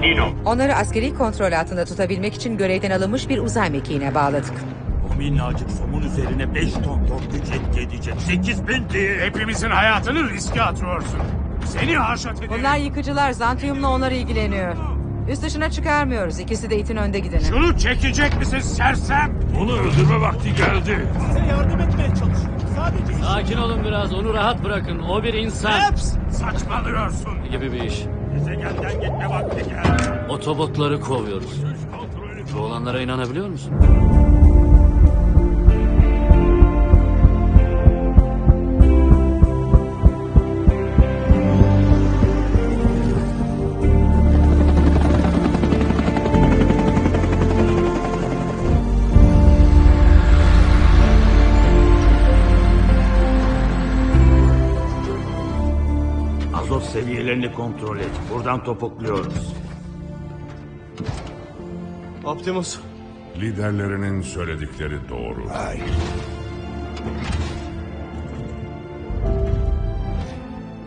Nino. Onları askeri kontrol altında tutabilmek için görevden alınmış bir uzay mekiğine bağladık. O minnacık somun üzerine 5 ton ton güç etki edecek. 8 bin değil. Hepimizin hayatını riske atıyorsun. Seni haşat ederim. Bunlar yıkıcılar. Zantiyumla onlar ilgileniyor. Üst dışına çıkarmıyoruz. İkisi de itin önde gideni. Şunu çekecek misin sersem? Onu öldürme vakti geldi. Sakin olun biraz onu rahat bırakın. O bir insan Heps! Saçmalıyorsun. gibi bir iş. Gezegenden gitme vakti geldi. Otobotları kovuyoruz. Bu olanlara inanabiliyor musun? Azot seviyelerini kontrol et. Buradan topukluyoruz. Optimus. Liderlerinin söyledikleri doğru.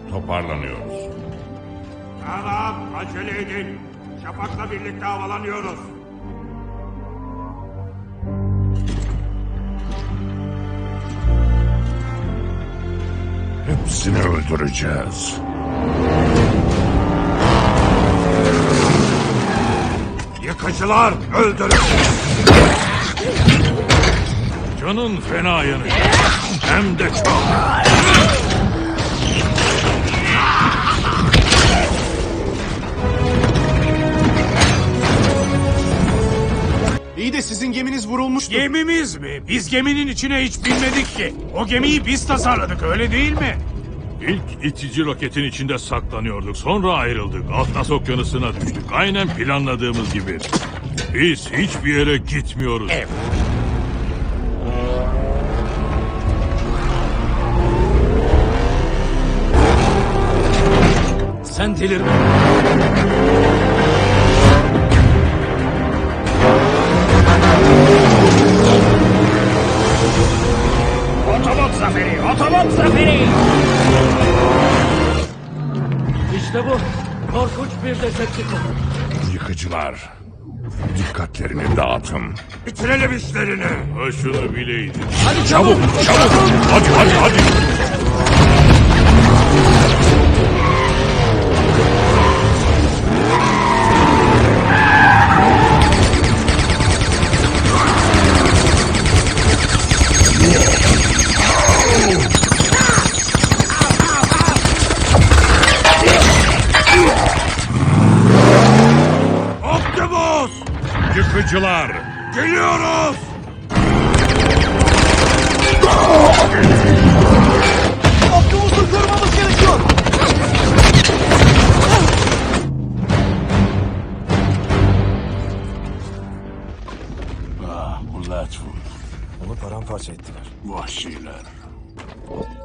Toparlanıyoruz. Tamam acele edin. Şafak'la birlikte havalanıyoruz. Hepsini öldüreceğiz. Yıkıcılar öldürün. Canın fena yanıyor. Hem de çok. İyi de sizin geminiz vurulmuştu. Gemimiz mi? Biz geminin içine hiç binmedik ki. O gemiyi biz tasarladık öyle değil mi? İlk itici roketin içinde saklanıyorduk. Sonra ayrıldık. Atlas okyanusuna düştük. Aynen planladığımız gibi. Biz hiçbir yere gitmiyoruz. Sen delirme. Otobot zaferi! Otobot zaferi! İşte bu. Korkunç bir Decepticon. Yıkıcılar. Dikkatlerini dağıtın. Bitirelim işlerini. Ha şunu bileydin. Hadi çabuk, çabuk. Hadi, hadi, hadi. Yıkıcılar. Geliyoruz! Optimus'u korumamız gerekiyor. Onu paramparça ettiler. Vahşiler.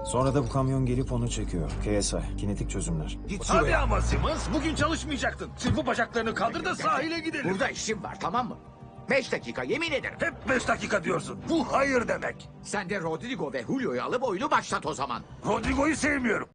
Sonra da bu kamyon gelip onu çekiyor. KSI, kinetik çözümler. Hadi ama Simmons bugün çalışmayacaktın. Çırpı bacaklarını kaldır da sahile gidelim. Burada işim var tamam mı? Beş dakika yemin ederim. Hep beş dakika diyorsun. Bu hayır demek. Sen de Rodrigo ve Julio'yu alıp oyunu başlat o zaman. Rodrigo'yu sevmiyorum.